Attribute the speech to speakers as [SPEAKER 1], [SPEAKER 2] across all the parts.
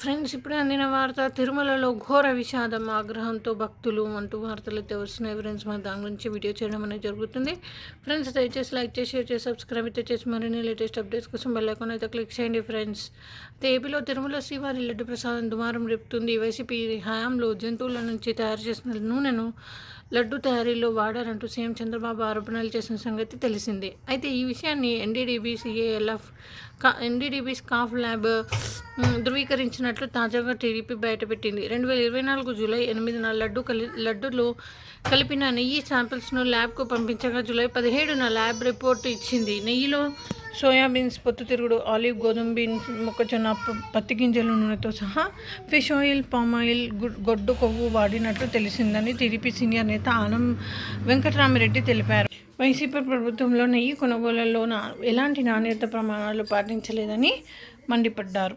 [SPEAKER 1] Friends ఇప్పుడే అందిన వార్త తిరుమలలో ఘోర విషాదం ఆగ్రహంతో భక్తులు అంటూ వార్తలు అయితే వస్తున్నాయి ఫ్రెండ్స్. మరి దాని గురించి వీడియో చేయడం అనేది జరుగుతుంది. ఫ్రెండ్స్ దయచేసి లైక్ చేసి షేర్ చేసి సబ్స్క్రైబ్ అయితే చేసి మరిన్ని లేటెస్ట్ అప్డేట్స్ కోసం బెల్ అయితే క్లిక్ చేయండి ఫ్రెండ్స్. అయితే ఏపీలో తిరుమల శ్రీవారి లడ్డు ప్రసాదం దుమారం రేపుతుంది. వైసీపీ హయాంలో జంతువుల నుంచి తయారు చేసిన నూనెను లడ్డు తయారీలో వాడారంటూ సీఎం చంద్రబాబు ఆరోపణలు చేసిన సంగతి తెలిసిందే. అయితే ఈ విషయాన్ని ఎన్డీడీబీ సిఏఎల్ఎఫ్ కా ఎన్డీడీబీ స్కాఫ్ ల్యాబ్ ధృవీకరించినట్లు తాజాగా టీడీపీ బయటపెట్టింది రెండు వేల ఇరవై నాలుగు జూలై ఎనిమిదిన లడ్డు కలి లడ్డులో కలిపిన నెయ్యి శాంపిల్స్ను ల్యాబ్కు పంపించగా జూలై పదిహేడున ల్యాబ్ రిపోర్ట్ ఇచ్చింది. నెయ్యిలో సోయాబీన్స్ పొత్తుతిరుగుడు ఆలివ్ గోధుమ బీన్స్ మొక్కజొన్న పత్తి గింజల నూనెతో సహా ఫిష్ ఆయిల్ పామ్ ఆయిల్ గొడ్డు కొవ్వు వాడినట్లు తెలిసిందని టీడీపీ సీనియర్ నేత ఆనం వెంకటరామిరెడ్డి తెలిపారు. వైసీపీ ప్రభుత్వంలో నెయ్యి కొనుగోళ్ళలో నా ఎలాంటి నాణ్యత ప్రమాణాలు పాటించలేదని మండిపడ్డారు.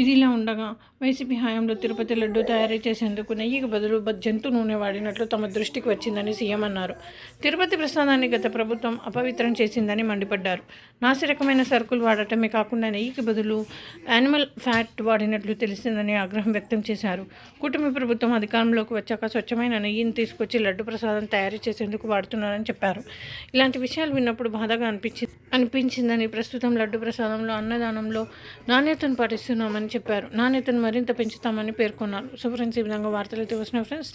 [SPEAKER 1] ఇదిలా ఉండగా వైసీపీ హయాంలో తిరుపతి లడ్డు తయారు చేసేందుకు నెయ్యికి బదులు జంతు నూనె వాడినట్లు తమ దృష్టికి వచ్చిందని సీఎం అన్నారు. తిరుపతి ప్రసాదాన్ని గత ప్రభుత్వం అపవిత్రం చేసిందని మండిపడ్డారు. నాసిరకమైన సరుకులు వాడటమే కాకుండా నెయ్యికి బదులు యానిమల్ ఫ్యాట్ వాడినట్లు తెలిసిందని ఆగ్రహం వ్యక్తం చేశారు. కూటమి ప్రభుత్వం అధికారంలోకి వచ్చాక స్వచ్ఛమైన నెయ్యిని తీసుకొచ్చి లడ్డు ప్రసాదం తయారు చేసేందుకు వాడుతున్నారని చెప్పారు. ఇలాంటి విషయాలు విన్నప్పుడు బాధగా అనిపించి అనిపించిందని ప్రస్తుతం లడ్డు ప్రసాదంలో అన్నదానంలో నాణ్యతను పాటిస్తున్నామని చెప్పారు. నాణ్యతను మరింత పెంచుతామని పేర్కొన్నారు. సో ఫ్రెండ్స్ ఈ విధంగా వార్తలు అయితే వస్తున్నాయి ఫ్రెండ్స్